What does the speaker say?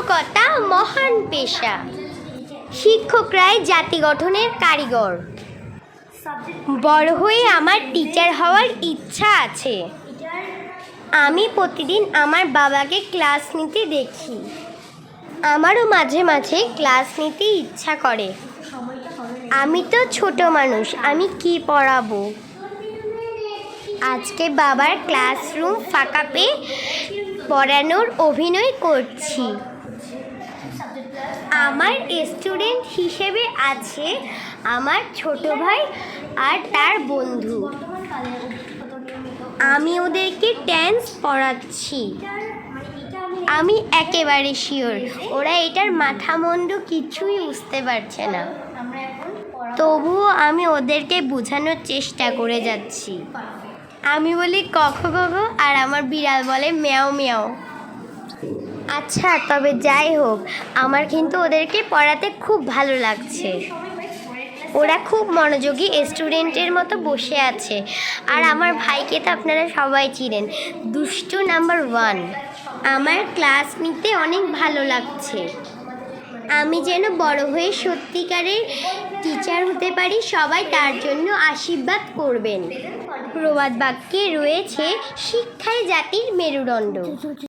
শিক্ষকতা মহান পেশা। শিক্ষকরাই জাতি গঠনের কারিগর। বড় হয়ে আমার টিচার হওয়ার ইচ্ছা আছে। আমি প্রতিদিন আমার বাবাকে ক্লাস নিতে দেখি। আমারও মাঝে মাঝে ক্লাস নিতে ইচ্ছা করে। আমি তো ছোট মানুষ, আমি কি পড়াবো? আজকে বাবার ক্লাসরুম ফাঁকা পেয়ে পড়ানোর অভিনয় করছি। আমার স্টুডেন্ট হিসেবে আছে আমার ছোট ভাই আর তার বন্ধু। আমি ওদেরকে ড্যান্স পড়াচ্ছি। আমি একেবারে শিওর ওরা এটার মাথা মুন্ডু কিছুই বুঝতে পারছে না। তবুও আমি ওদেরকে বোঝানোর চেষ্টা করে যাচ্ছি। আমি বলি, কখ কখ, আর আমার বিড়াল বলে, মেয়াও মেয়াও। আচ্ছা তবে যাই হোক, আমার কিন্তু ওদেরকে পড়াতে খুব ভালো লাগছে। ওরা খুব মনোযোগী স্টুডেন্টের মতো বসে আছে। আর আমার ভাইকে তো আপনারা সবাই চিনেন, দুষ্টু নাম্বার ওয়ান। আমার ক্লাস নিতে অনেক ভালো লাগছে। আমি যেন বড় হয়ে সত্যিকারের টিচার হতে পারি, সবাই তার জন্য আশীর্বাদ করবেন। প্রবাদ বাক্যে রয়েছে শিক্ষাই জাতির মেরুদণ্ড।